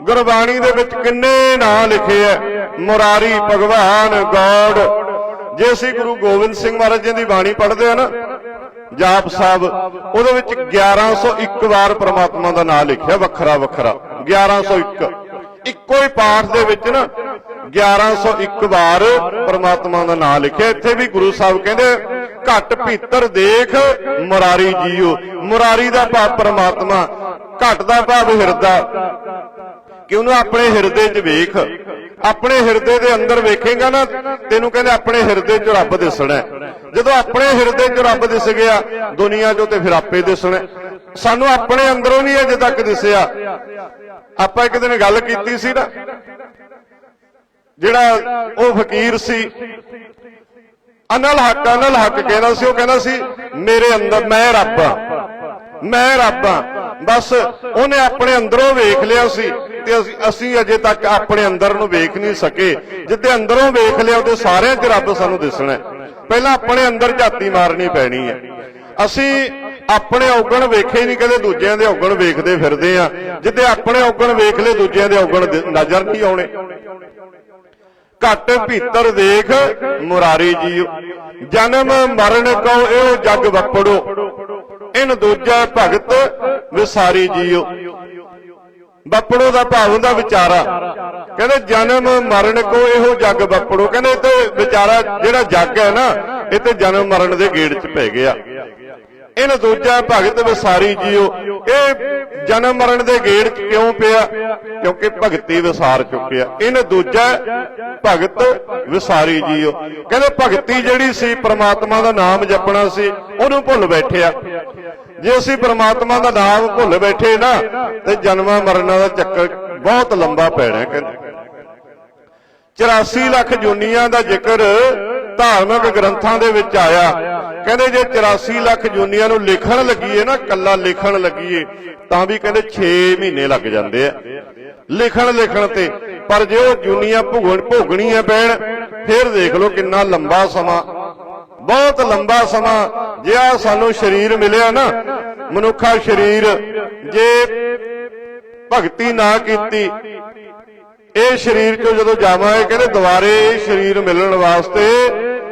A: ਗੁਰਬਾਣੀ ਦੇ ਵਿੱਚ ਕਿੰਨੇ ਨਾਂ ਲਿਖੇ ਐ। ਮੁਰਾਰੀ ਭਗਵਾਨ ਗੋਡ। ਜੇ ਅਸੀਂ ਗੁਰੂ ਗੋਬਿੰਦ ਸਿੰਘ ਮਹਾਰਾਜ ਜੀ ਦੀ ਬਾਣੀ ਪੜ੍ਹਦੇ ਆ ਨਾ, ਜਾਪ ਸਾਹਿਬ, ਉਹਦੇ ਵਿੱਚ 1101 ਵਾਰ ਪ੍ਰਮਾਤਮਾ ਦਾ ਨਾਮ ਲਿਖਿਆ ਵੱਖਰਾ ਵੱਖਰਾ 1101 ਇੱਕੋ ਹੀ ਪਾਠ ਦੇ ਵਿੱਚ ਨਾ 1101 ਵਾਰ ਪ੍ਰਮਾਤਮਾ ਦਾ ਨਾਮ ਲਿਖਿਆ। ਇੱਥੇ ਵੀ ਗੁਰੂ ਸਾਹਿਬ ਕਹਿੰਦੇ, ਘਟ ਭੀਤਰ ਦੇਖ, ਮੁਰਾਰੀ ਜੀਓ। ਮੁਰਾਰੀ ਦਾ ਭਾਵ ਪ੍ਰਮਾਤਮਾ, ਘਟ ਦਾ ਭਾਵ ਹਿਰਦਾ। ਕਿ ਉਹਨੂੰ ਆਪਣੇ ਹਿਰਦੇ 'ਚ ਵੇਖ? ਆਪਣੇ ਹਿਰਦੇ ਦੇ ਅੰਦਰ ਵੇਖੇਗਾ ਨਾ, ਤੈਨੂੰ ਕਹਿੰਦੇ ਆਪਣੇ ਹਿਰਦੇ 'ਚ ਰੱਬ ਦਿਸਣਾ। ਜਦੋਂ ਆਪਣੇ ਹਿਰਦੇ 'ਚ ਰੱਬ ਦਿਸ ਗਿਆ, ਦੁਨੀਆ 'ਚੋਂ ਤੇ ਫਿਰ ਆਪੇ ਦਿਸਣਾ। ਸਾਨੂੰ ਆਪਣੇ ਅੰਦਰੋਂ ਨਹੀਂ ਅਜੇ ਤੱਕ ਦਿਸਿਆ। ਆਪਾਂ ਇੱਕ ਦਿਨ ਗੱਲ ਕੀਤੀ ਸੀ ਨਾ, ਜਿਹੜਾ ਉਹ ਫਕੀਰ ਸੀ, ਅਨਲ ਹੱਕ ਅਨਲ ਹੱਕ ਕਹਿੰਦਾ ਸੀ, ਉਹ ਕਹਿੰਦਾ ਸੀ, ਮੇਰੇ ਅੰਦਰ ਮੈਂ ਰੱਬ ਆ ਮੈਂ ਰੱਬ ਆ ਬਸ ਉਹਨੇ ਆਪਣੇ ਅੰਦਰੋਂ ਵੇਖ ਲਿਆ ਸੀ ਤੇ ਅਸੀਂ ਅਸੀਂ ਅਜੇ ਤੱਕ ਆਪਣੇ ਅੰਦਰ ਨੂੰ ਵੇਖ ਨਹੀਂ ਸਕੇ। ਜਿੱਦੇ ਅੰਦਰੋਂ ਵੇਖ ਲਿਆ, ਉਹਦੇ ਸਾਰਿਆਂ 'ਚ ਰੱਬ ਸਾਨੂੰ ਦਿਸਣਾ ਪਹਿਲਾਂ ਆਪਣੇ ਅੰਦਰ ਝਾਤੀ ਮਾਰਨੀ ਪੈਣੀ ਹੈ। ਅਸੀਂ ਆਪਣੇ ਔਗਣ ਵੇਖੇ ਹੀ ਨਹੀਂ, ਕਦੇ ਦੂਜਿਆਂ ਦੇ ਔਗਣ ਵੇਖਦੇ ਫਿਰਦੇ ਆ। ਜਿੱਦੇ ਆਪਣੇ ਔਗਣ ਵੇਖ ਲਏ, ਦੂਜਿਆਂ ਦੇ ਔਗਣ ਨਜ਼ਰ ਨਹੀਂ ਆਉਣੇ। ਘਟ ਭੀਤਰ ਦੇਖ ਮੁਰਾਰੀ ਜੀਓ। ਜਨਮ ਮਰਨ ਕਉ, ਇਹੋ ਜਗ ਵਪੜੋ। ਇਨ ਦੂਜਾ ਭਗਤ ਵਿਸਾਰੀ ਜੀਓ। ਵਪੜੋ ਦਾ ਭਾਵ ਹੁੰਦਾ ਵਿਚਾਰਾ। ਕਹਿੰਦੇ ਜਨਮ ਮਰਨ ਕੋ ਇਹੋ ਜੱਗ ਵਪੜੋ। ਕਹਿੰਦੇ ਇਹ ਤੇ ਵਿਚਾਰਾ ਜਿਹੜਾ ਜੱਗ ਹੈ ਨਾ, ਇਹ ਤੇ ਜਨਮ ਮਰਨ ਦੇ ਗੇੜ 'ਚ ਪੈ ਗਿਆ। ਇਹਨ ਦੂਜਾ ਭਗਤ ਵਿਸਾਰੀ ਜੀਓ, ਇਹ ਜਨਮ ਮਰਨ ਦੇ ਗੇੜ 'ਚ ਕਿਉਂ ਪਿਆ? ਕਿਉਂਕਿ ਭਗਤੀ ਵਿਸਾਰ ਚੁੱਕਿਆ। ਇਹਨ ਦੂਜਾ ਭਗਤ ਵਿਸਾਰੀ ਜੀਓ। ਕਹਿੰਦੇ ਭਗਤੀ ਜਿਹੜੀ ਸੀ, ਪ੍ਰਮਾਤਮਾ ਦਾ ਨਾਮ ਜਪਣਾ ਸੀ, ਉਹਨੂੰ ਭੁੱਲ ਬੈਠਿਆ ਜੇ ਅਸੀਂ ਪ੍ਰਮਾਤਮਾ ਦਾ ਨਾਮ ਭੁੱਲ ਬੈਠੇ ਨਾ, ਤੇ ਜਨਮਾਂ ਮਰਨਾਂ ਦਾ ਚੱਕਰ ਬਹੁਤ ਲੰਬਾ ਪੈਣਾ ਹੈ ਕਹਿੰਦੇ। 84 ਲੱਖ ਜੁਨੀਆਂ ਦਾ ਜ਼ਿਕਰ ਧਾਰਮਿਕ ਗ੍ਰੰਥਾਂ ਦੇ ਵਿੱਚ ਆਇਆ। ਕਹਿੰਦੇ ਜੇ 84 ਲੱਖ ਜੂਨੀਆਂ ਨੂੰ ਲਿਖਣ ਲੱਗੀਏ ਨਾ, ਕੱਲਾ ਲਿਖਣ ਲੱਗੀਏ, ਤਾਂ ਵੀ ਕਹਿੰਦੇ 6 ਮਹੀਨੇ ਲੱਗ ਜਾਂਦੇ ਆ। ਲਿਖਣ ਲਿਖਣ ਤੇ, ਪਰ ਜੇ ਉਹ ਜੂਨੀਆਂ ਭੁਗਣ ਭੋਗਣੀਆਂ ਪੈਣ, ਫਿਰ ਦੇਖ ਲਓ ਕਿੰਨਾ ਲੰਬਾ ਸਮਾਂ। ਬਹੁਤ ਲੰਬਾ ਸਮਾਂ, ਜੇ ਆ ਸਾਨੂੰ ਸਰੀਰ ਮਿਲਿਆ ਨਾ, ਮਨੁੱਖਾ ਸਰੀਰ, ਜੇ ਭਗਤੀ ਨਾ ਕੀਤੀ, ਇਹ ਸਰੀਰ ਚੋਂ ਜਦੋਂ ਜਾਵਾਂਗੇ, ਕਹਿੰਦੇ ਦੁਬਾਰੇ ਇਹ ਸਰੀਰ ਮਿਲਣ ਵਾਸਤੇ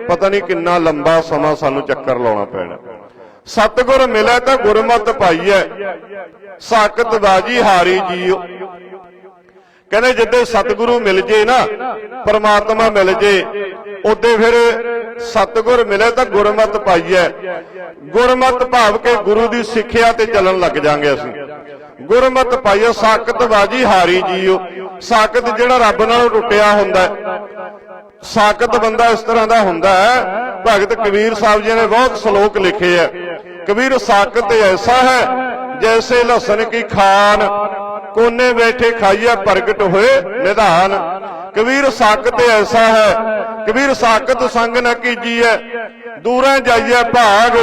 A: ਪਤਾ ਨਹੀਂ ਕਿੰਨਾ ਲੰਬਾ ਸਮਾਂ ਸਾਨੂੰ ਚੱਕਰ ਲਾਉਣਾ ਪੈਣਾ। ਸਤਿਗੁਰ ਮਿਲੇ ਤਾਂ ਗੁਰਮਤ ਪਾਈਐ। ਸਾਕਤ ਬਾਜੀ ਹਾਰੀ ਜੀਓ। ਕਹਿੰਦੇ ਜਿੱਦੇ ਸਤਿਗੁਰੂ ਮਿਲ ਜੇ ਨਾ, ਪਰਮਾਤਮਾ ਮਿਲ ਜੇ, ਉਹਦੇ ਫਿਰ ਸਤਿਗੁਰ ਮਿਲੇ ਤਾਂ ਗੁਰਮਤ ਪਾਈਐ। ਗੁਰਮਤ ਭਾਵ ਕੇ ਗੁਰੂ ਦੀ ਸਿੱਖਿਆ ਤੇ ਚੱਲਣ ਲੱਗ ਜਾਾਂਗੇ ਅਸੀਂ। ਗੁਰਮਤ ਪਾਈਐ ਸਾਕਤ ਬਾਜੀ ਹਾਰੀ ਜੀਓ। ਸਾਕਤ ਜਿਹੜਾ ਰੱਬ ਨਾਲੋਂ ਟੁੱਟਿਆ ਹੁੰਦਾ ਹੈ। ਸਾਕਤ ਬੰਦਾ ਇਸ ਤਰ੍ਹਾਂ ਦਾ ਹੁੰਦਾ ਹੈ, ਭਗਤ ਕਬੀਰ ਸਾਹਿਬ ਜੀ ਨੇ ਬਹੁਤ ਸ਼ਲੋਕ ਲਿਖੇ ਹੈ ਕਬੀਰ ਸਾਕਤ ਐਸਾ ਹੈ, ਜੈਸੇ ਲਸਣ ਕੀ ਖਾਨ, ਕੋਨੇ ਬੈਠੇ ਖਾਈਏ ਪ੍ਰਗਟ ਹੋਏ ਨਿਧਾਨ ਕਬੀਰ ਸਾਕਤ ਐਸਾ ਹੈ, ਕਬੀਰ ਸਾਕਤ ਸੰਗ ਨ ਕੀਜੀਐ, ਦੂਰਾਂ ਜਾਈਐ ਭਾਗ,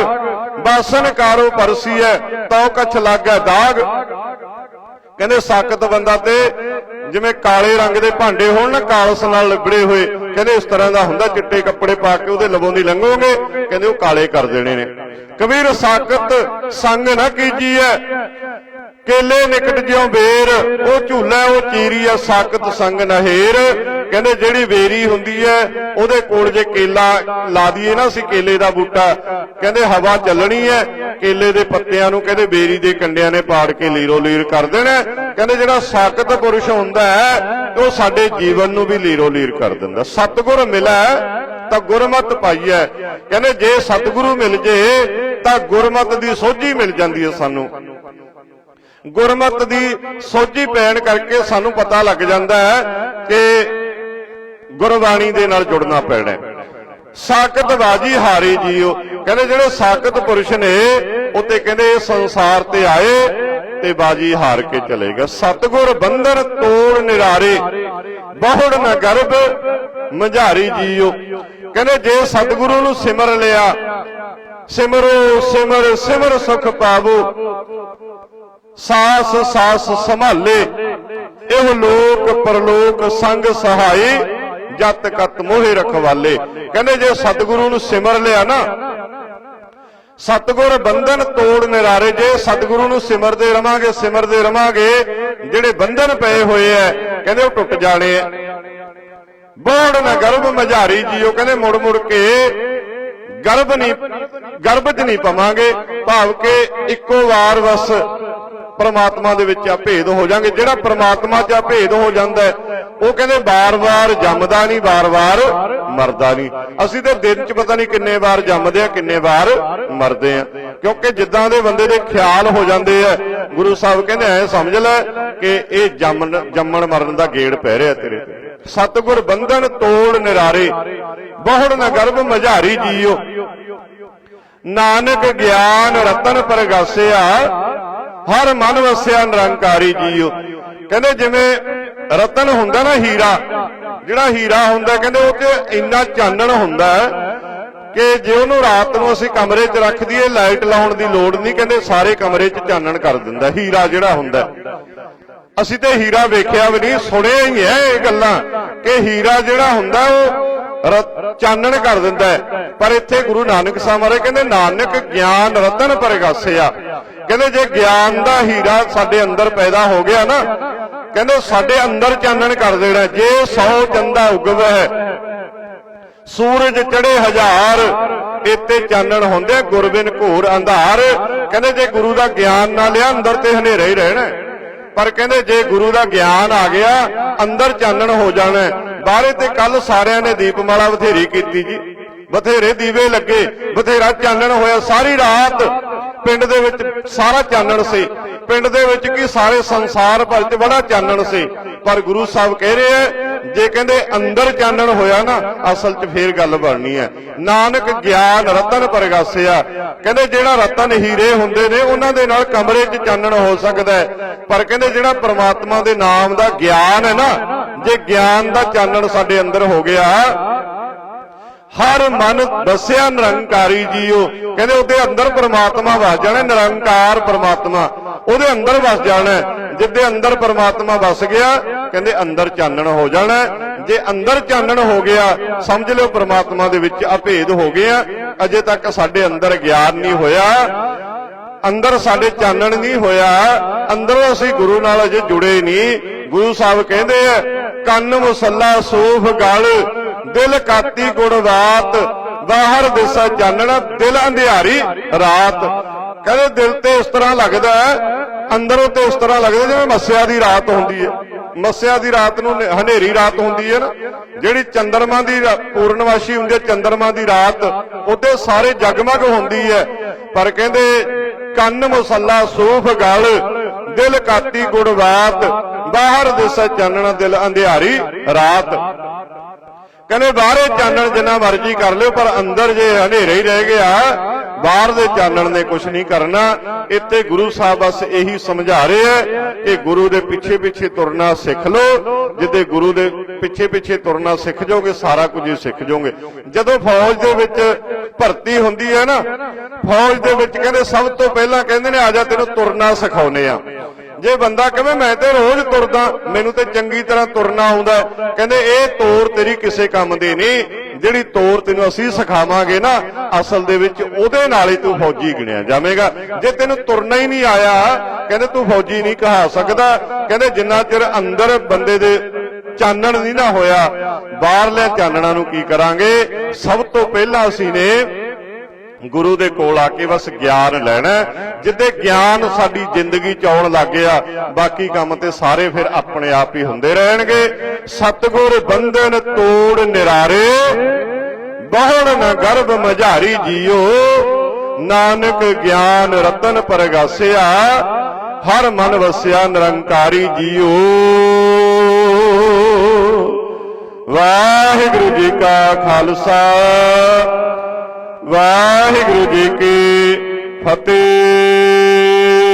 A: ਬਾਸਨ ਕਾਰੋ ਪਰਸੀਐ, ਤਉ ਕਛ ਲਾਗੈ ਦਾਗ ਕਹਿੰਦੇ ਸਾਕਤ ਬੰਦਾ ਤੇ ਜਿਵੇਂ ਕਾਲੇ ਰੰਗ ਦੇ ਭਾਂਡੇ ਹੋਣ ਨਾ, ਕਾਲਸ ਨਾਲ ਲਿਬੜੇ ਹੋਏ ਕਹਿੰਦੇ ਇਸ ਤਰ੍ਹਾਂ ਦਾ ਹੁੰਦਾ, ਚਿੱਟੇ ਕੱਪੜੇ ਪਾ ਕੇ ਉਹਦੇ ਲਵੋਂ ਦੀ ਲੰਘੋਗੇ? ਕਹਿੰਦੇ ਉਹ ਕਾਲੇ ਕਰ ਦੇਣੇ ਨੇ। ਕਬੀਰ ਸਾਕਤ ਸੰਗ ਨਾ ਕੀਜੀਐ। ਕੇਲੇ ਨਿਕਟ ਜਿਉ ਵੇਰ, ਉਹ ਝੂਲਾ, ਉਹ ਚੀਰੀ, ਆ ਸਾਕਤ ਸੰਗ ਨਹਿਰ। ਕਹਿੰਦੇ ਜਿਹੜੀ ਵੇਰੀ ਹੁੰਦੀ ਹੈ ਉਹਦੇ ਕੋਲ ਜੇ ਕੇਲਾ ਲਾ ਦਈਏ ਨਾ ਅਸੀਂ ਕੇਲੇ ਦਾ ਬੂਟਾ। ਕਹਿੰਦੇ ਹਵਾ ਚੱਲਣੀ ਹੈ ਕੇਲੇ ਦੇ ਪੱਤਿਆਂ ਨੂੰ ਕਹਿੰਦੇ ਵੇਰੀ ਦੇ ਕੰਡਿਆਂ ਨੇ ਪਾੜ ਕੇ ਲੀਰੋ ਲੀਰ ਕਰ ਦੇਣਾ। ਕਹਿੰਦੇ ਜਿਹੜਾ ਸਾਕਤ ਪੁਰਸ਼ ਹੁੰਦਾ ਹੈ ਉਹ ਸਾਡੇ ਜੀਵਨ ਨੂੰ ਵੀ ਲੀਰੋ ਲੀਰ ਕਰ ਦਿੰਦਾ। ਸਤਿਗੁਰ ਮਿਲੈ, ਤਾਂ ਗੁਰਮਤ ਪਾਈਐ। ਕਹਿੰਦੇ ਜੇ ਸਤਿਗੁਰੂ ਮਿਲ ਜੇ, ਤਾਂ ਗੁਰਮਤ ਦੀ ਸੋਝੀ ਮਿਲ ਜਾਂਦੀ ਹੈ ਸਾਨੂੰ। ਗੁਰਮਤ ਦੀ ਸੋਝੀ ਪੈਣ ਕਰਕੇ ਸਾਨੂੰ ਪਤਾ ਲੱਗ ਜਾਂਦਾ ਹੈ ਕਿ ਗੁਰਬਾਣੀ ਦੇ ਨਾਲ ਜੁੜਨਾ ਪੈਣਾ ਹੈ। ਸਾਕਤ ਬਾਜੀ ਹਾਰੇ ਜੀਓ। ਕਹਿੰਦੇ ਜਿਹੜੇ ਸਾਕਤ ਪੁਰਸ਼ ਨੇ ਉਹ ਤੇ ਕਹਿੰਦੇ ਸੰਸਾਰ ਤੇ ਆਏ ਤੇ ਬਾਜੀ ਹਾਰ ਕੇ ਚਲੇ ਗਏ। ਸਤਗੁਰ ਬੰਧਨ ਤੋੜ ਨਿਰਾਰੇ, ਬਹੁੜ ਨਾ ਗਰਭ ਮਝਾਰੀ ਜੀਓ। ਕਹਿੰਦੇ ਜੇ ਸਤਗੁਰੂ ਨੂੰ ਸਿਮਰ ਲਿਆ, ਸਿਮਰੋ ਸਿਮਰ ਸਿਮਰ ਸੁਖ ਪਾਵੋ। ਸਾਸ ਸਾਸ ਸੰਭਾਲੇ। ਇਹ ਲੋਕ ਪਰਲੋਕ ਸੰਗ ਸਹਾਈ ਜਤ ਕਤ ਮੋਹਿ ਰਖਵਾਲੇ। ਕਹਿੰਦੇ ਜੇ ਸਤਿਗੁਰੂ ਨੂੰ ਸਿਮਰ ਲਿਆ ਨਾ ਸਤਿਗੁਰ ਬੰਧਨ ਤੋੜ ਨਿਰਾਰੇ। ਜੇ ਸਤਿਗੁਰੂ ਨੂੰ ਸਿਮਰਦੇ ਰਵਾਂਗੇ ਸਿਮਰਦੇ ਰਵਾਂਗੇ ਜਿਹੜੇ ਬੰਧਨ ਪਏ ਹੋਏ ਐ ਕਹਿੰਦੇ ਉਹ ਟੁੱਟ ਜਾਣੇ ਐ। ਬੋੜ ਨਾ ਗਰਭ ਮਝਾਰੀ ਜੀਓ ਕਹਿੰਦੇ ਮੁੜ ਮੁੜ ਕੇ ਗਰਭ ਨਹੀਂ, ਗਰਭ 'ਚ ਨਹੀਂ ਪਵਾਂਗੇ। ਭਾਵ ਕਿ ਇੱਕੋ ਵਾਰ ਬਸ ਪਰਮਾਤਮਾ ਦੇ ਵਿੱਚ ਆ ਭੇਦ ਹੋ ਜਾਾਂਗੇ ਜਿਹੜਾ ਪਰਮਾਤਮਾ 'ਚ ਆ ਭੇਦ ਹੋ ਜਾਂਦਾ ਉਹ ਕਹਿੰਦੇ ਬਾਰ-ਬਾਰ ਜੰਮਦਾ ਨਹੀਂ ਬਾਰ-ਬਾਰ ਮਰਦਾ ਨਹੀਂ। ਅਸੀਂ ਤਾਂ ਦਿਨ 'ਚ ਪਤਾ ਨਹੀਂ ਕਿੰਨੇ ਵਾਰ ਜੰਮਦੇ ਆ, ਕਿੰਨੇ ਵਾਰ ਮਰਦੇ ਆ। ਕਿਉਂਕਿ ਜਿੱਦਾਂ ਦੇ ਬੰਦੇ ਦੇ ਖਿਆਲ ਹੋ ਜਾਂਦੇ ਆ, ਗੁਰੂ ਸਾਹਿਬ ਕਹਿੰਦੇ ਐ ਸਮਝ ਲੈ ਕਿ ਇਹ ਜੰਮਣ ਜੰਮਣ ਮਰਨ ਦਾ ਗੇੜ ਪੈ ਰਿਹਾ ਤੇਰੇ ਤੇ। ਸਤਿਗੁਰ ਬੰਧਨ ਤੋੜ ਨਿਰਾਰੇ। ਬਹੁੜ ਨ ਗਰਭ ਮਝਾਰੀ ਜੀਓ। ਨਾਨਕ ਗਿਆਨ ਰਤਨ ਪ੍ਰਗਾਸਿਆ, ਹਰ ਮਨ ਵਸਿਆ ਨਿਰੰਕਾਰੀ ਜੀਓ। ਕਹਿੰਦੇ ਜਿਵੇਂ ਰਤਨ ਹੁੰਦਾ ਨਾ ਹੀਰਾ, ਜਿਹੜਾ ਹੀਰਾ ਹੁੰਦਾ, ਕਹਿੰਦੇ ਉਹ ਤੇ ਇੰਨਾ ਚਾਨਣ ਹੁੰਦਾ ਕਿ ਜੇ ਉਹਨੂੰ ਰਾਤ ਨੂੰ ਅਸੀਂ ਕਮਰੇ 'ਚ ਰੱਖ ਦਈਏ, ਲਾਈਟ ਲਾਉਣ ਦੀ ਲੋੜ ਨਹੀਂ, ਕਹਿੰਦੇ ਸਾਰੇ ਕਮਰੇ 'ਚ ਚਾਨਣ ਕਰ ਦਿੰਦਾ, ਹੀਰਾ ਜਿਹੜਾ ਹੁੰਦਾ। ਅਸੀਂ ਤੇ ਹੀਰਾ ਵੇਖਿਆ ਵੀ ਨਹੀਂ, ਸੁਣਿਆ ਹੀ ਹੈ ਇਹ ਗੱਲਾਂ ਕਿ ਹੀਰਾ ਜਿਹੜਾ ਹੁੰਦਾ ਉਹ ਚਾਨਣ ਕਰ ਦਿੰਦਾ ਪਰ ਇੱਥੇ ਗੁਰੂ ਨਾਨਕ ਸਾਹਿਬ ਮਹਾਰਾਜ ਕਹਿੰਦੇ, ਨਾਨਕ ਗਿਆਨ ਰਤਨ ਪ੍ਰਗਾਸਿਆ। ਕਹਿੰਦੇ ਜੇ ਗਿਆਨ ਦਾ ਹੀਰਾ ਸਾਡੇ ਅੰਦਰ ਪੈਦਾ ਹੋ ਗਿਆ ਨਾ, ਕਹਿੰਦੇ ਸਾਡੇ ਅੰਦਰ ਚਾਨਣ ਕਰ ਦੇਣਾ ਜੇ 100 ਚੰਦਾ ਉਗਵ ਹੈ, ਸੂਰਜ ਚੜੇ ਹਜ਼ਾਰ, ਇੱਥੇ ਚਾਨਣ ਹੁੰਦੇ ਗੁਰਬਿਨ ਘੋਰ ਅੰਧਾਰ। ਕਹਿੰਦੇ ਜੇ ਗੁਰੂ ਦਾ ਗਿਆਨ ਨਾ ਲਿਆ, ਅੰਦਰ ਤੇ ਹਨੇਰਾ ਹੀ ਰਹਿਣਾ ਪਰ ਕਹਿੰਦੇ ਜੇ ਗੁਰੂ ਦਾ ਗਿਆਨ ਆ ਗਿਆ, ਅੰਦਰ ਚਾਨਣ ਹੋ ਜਾਣਾ। ਬਾਹਰੇ ਤੇ ਕੱਲ ਸਾਰਿਆਂ ਨੇ ਦੀਪਮਾਲਾ ਬਥੇਰੀ ਕੀਤੀ ਜੀ। ਬਥੇਰੇ ਦੀਵੇ ਲੱਗੇ, ਬਥੇਰਾ ਚਾਨਣ ਹੋਇਆ। ਸਾਰੀ ਰਾਤ ਪਿੰਡ ਦੇ ਵਿੱਚ ਸਾਰਾ ਚਾਨਣ ਸੀ। ਪਿੰਡ ਦੇ ਵਿੱਚ ਕੀ ਸਾਰੇ ਸੰਸਾਰ ਭਰ ਚ ਬੜਾ ਚਾਨਣ ਸੀ। ਪਰ ਗੁਰੂ ਸਾਹਿਬ ਕਹਿ ਰਹੇ ਆ ਜੇ ਕਹਿੰਦੇ ਅੰਦਰ ਚਾਨਣ ਹੋਇਆ ਨਾ ਅਸਲ 'ਚ ਫੇਰ ਗੱਲ ਬਣਨੀ ਹੈ। ਨਾਨਕ ਗਿਆਨ ਰਤਨ ਪ੍ਰਗਾਸਿਆ। ਕਹਿੰਦੇ ਜਿਹੜਾ ਰਤਨ ਹੀਰੇ ਹੁੰਦੇ ਨੇ ਉਹਨਾਂ ਦੇ ਨਾਲ ਕਮਰੇ 'ਚ ਚਾਨਣ ਹੋ ਸਕਦਾ ਹੈ। ਪਰ ਕਹਿੰਦੇ ਜਿਹੜਾ ਪ੍ਰਮਾਤਮਾ ਦੇ ਨਾਮ ਦਾ ਗਿਆਨ ਹੈ ਨਾ ਜੇ ਗਿਆਨ ਦਾ ਚਾਨਣ ਸਾਡੇ ਅੰਦਰ ਹੋ ਗਿਆ ਹਰ ਮਨ ਵਸਿਆ ਨਿਰੰਕਾਰੀ ਜੀਓ। ਕਹਿੰਦੇ ਉਹਦੇ ਅੰਦਰ ਪ੍ਰਮਾਤਮਾ ਵਸ ਜਾਣਾ, ਨਿਰੰਕਾਰ ਪ੍ਰਮਾਤਮਾ। ਉਹਦੇ ਅੰਦਰ ਵਸ ਜਾਣਾ। ਹੈ। ਜਿੱਦੇ ਅੰਦਰ ਪ੍ਰਮਾਤਮਾ ਵਸ ਗਿਆ, ਕਹਿੰਦੇ ਅੰਦਰ ਚਾਨਣ ਹੋ ਜਾਣਾ। ਜੇ ਅੰਦਰ ਚਾਨਣ ਹੋ ਗਿਆ, ਸਮਝ ਲਿਓ ਪ੍ਰਮਾਤਮਾ ਦੇ ਵਿੱਚ ਅਭੇਦ ਹੋ ਗਿਆ। ਅਜੇ ਤੱਕ ਸਾਡੇ ਅੰਦਰ ਗਿਆਨ ਨਹੀਂ ਹੋਇਆ। ਅੰਦਰ ਸਾਡੇ ਚਾਨਣ ਨਹੀਂ ਹੋਇਆ। ਅੰਦਰੋਂ ਅਸੀਂ ਗੁਰੂ ਨਾਲ ਅਜੇ ਜੁੜੇ ਨਹੀਂ। ਗੁਰੂ ਸਾਹਿਬ ਕਹਿੰਦੇ ਆ, ਕੰਨ ਮੁਸੱਲਾ, ਸੂਫ ਗਲ ਦਿਲ ਕਾਤੀ ਗੁਣਵਾਤ ਬਾਹਰ ਦਿਸਾ ਚਾਨਣਾ ਦਿਲ ਅੰਧਿਆਰੀ ਰਾਤ। ਕਹਿੰਦੇ ਦਿਲ ਤੇ ਇਸ ਤਰ੍ਹਾਂ ਲੱਗਦਾ ਅੰਦਰੋਂ ਤੇ ਇਸ ਤਰ੍ਹਾਂ ਲੱਗਦਾ ਜਿਵੇਂ ਮੱਸਿਆ ਦੀ ਰਾਤ ਹੁੰਦੀ ਹੈ। ਮੱਸਿਆ ਦੀ ਰਾਤ ਨੂੰ ਹਨੇਰੀ ਰਾਤ ਹੁੰਦੀ ਹੈ ਨਾ, ਜਿਹੜੀ ਚੰਦਰਮਾ ਦੀ ਰਾ- ਹੁੰਦੀ ਹੈ ਚੰਦਰਮਾ ਦੀ ਰਾਤ ਉੱਤੇ ਸਾਰੇ ਜਗਮਗ ਹੁੰਦੀ ਹੈ। ਪਰ ਕਹਿੰਦੇ ਕੰਨ ਮੁਸੱਲਾ ਸੂਫ ਗਲ, ਦਿਲ ਕਾਤੀ ਗੁਣਵਾਤ ਬਾਹਰ ਦਿਸ ਚਾਨਣਾ ਦਿਲ ਅੰਧਿਆਰੀ ਰਾਤ। ਕਹਿੰਦੇ ਬਾਹਰੇ ਚਾਨਣ ਜਿੰਨਾ ਮਰਜ਼ੀ ਕਰ ਲਿਓ, ਪਰ ਅੰਦਰ ਜੇ ਹਨੇਰੇ ਹੀ ਰਹਿ ਗਿਆ, ਬਾਹਰ ਦੇ ਚਾਨਣ ਨੇ ਕੁਝ ਨਹੀਂ ਕਰਨਾ। ਇੱਥੇ ਗੁਰੂ ਸਾਹਿਬ ਬਸ ਇਹੀ ਸਮਝਾ ਰਹੇ ਆ ਕਿ ਗੁਰੂ ਦੇ ਪਿੱਛੇ ਪਿੱਛੇ ਤੁਰਨਾ ਸਿੱਖ ਲਓ। ਜਿੱਦੇ ਗੁਰੂ ਦੇ ਪਿੱਛੇ ਪਿੱਛੇ ਤੁਰਨਾ ਸਿੱਖ ਜਾਓਗੇ, ਸਾਰਾ ਕੁਝ ਹੀ ਸਿੱਖ ਜਾਓਗੇ। ਜਦੋਂ ਫੌਜ ਦੇ ਵਿੱਚ ਭਰਤੀ ਹੁੰਦੀ ਹੈ ਨਾ, ਫੌਜ ਦੇ ਵਿੱਚ ਕਹਿੰਦੇ ਸਭ ਤੋਂ ਪਹਿਲਾਂ ਕਹਿੰਦੇ ਨੇ, ਆ ਜਾ ਤੈਨੂੰ ਤੁਰਨਾ ਸਿਖਾਉਨੇ ਆ। ਜੇ ਬੰਦਾ ਕਹੇ ਮੈਂ ਤੇ ਰੋਜ਼ ਤੁਰਦਾ, ਮੈਨੂੰ ਤੇ ਚੰਗੀ ਤਰ੍ਹਾਂ ਤੁਰਨਾ ਆਉਂਦਾ ਕਹਿੰਦੇ ਇਹ ਤੋਰ ਤੇਰੀ ਕਿਸੇ ਕੰਮ ਦੀ ਨਹੀਂ, ਜਿਹੜੀ ਤੋਰ ਤੈਨੂੰ ਅਸੀਂ ਸਿਖਾਵਾਂਗੇ ਨਾ, ਅਸਲ ਦੇ ਵਿੱਚ ਉਹਦੇ ਨਾਲ ਹੀ ਤੂੰ ਫੌਜੀ ਗਿਣਿਆ ਜਾਵੇਂਗਾ। ਜੇ ਤੈਨੂੰ ਤੁਰਨਾ ਹੀ ਨਹੀਂ ਆਇਆ, ਕਹਿੰਦੇ ਤੂੰ ਫੌਜੀ ਨਹੀਂ ਕਹਾ ਸਕਦਾ। ਕਹਿੰਦੇ ਜਿੰਨਾ ਚਿਰ ਅੰਦਰ ਬੰਦੇ ਦੇ ਚਾਨਣ ਨਹੀਂ ਨਾ ਹੋਇਆ, ਬਾਹਰਲੇ ਚਾਨਣਾ ਨੂੰ ਕੀ ਕਰਾਂਗੇ? ਸਭ ਤੋਂ ਪਹਿਲਾਂ ਅਸੀਂ ਨੇ ਗੁਰੂ ਦੇ ਕੋਲ ਆ ਕੇ ਬਸ ਗਿਆਨ ਲੈਣਾ ਹੈ। ਜਿੱਦੇ ਗਿਆਨ ਸਾਡੀ ਜ਼ਿੰਦਗੀ ਚ ਆਉਣ ਲੱਗ ਗਿਆ, ਬਾਕੀ ਕੰਮ ਤੇ ਸਾਰੇ ਫਿਰ ਆਪਣੇ ਆਪ ਹੀ ਹੁੰਦੇ ਰਹਿਣਗੇ। ਸਤਗੁਰ ਬੰਧਨ ਤੋੜ ਨਿਰਾਰੇ ਬਹੁੜ ਨ ਗਰਭ ਮਝਾਰੀ ਜੀਓ। ਨਾਨਕ ਗਿਆਨ ਰਤਨ ਪ੍ਰਗਾਸਿਆ, ਹਰ ਮਨ ਵਸਿਆ ਨਿਰੰਕਾਰੀ ਜੀਓ। ਵਾਹਿਗੁਰੂ ਜੀ ਕਾ ਖਾਲਸਾ। ਵਾਹਿਗੁਰੂ ਜੀ ਕੀ ਫਤਿਹ।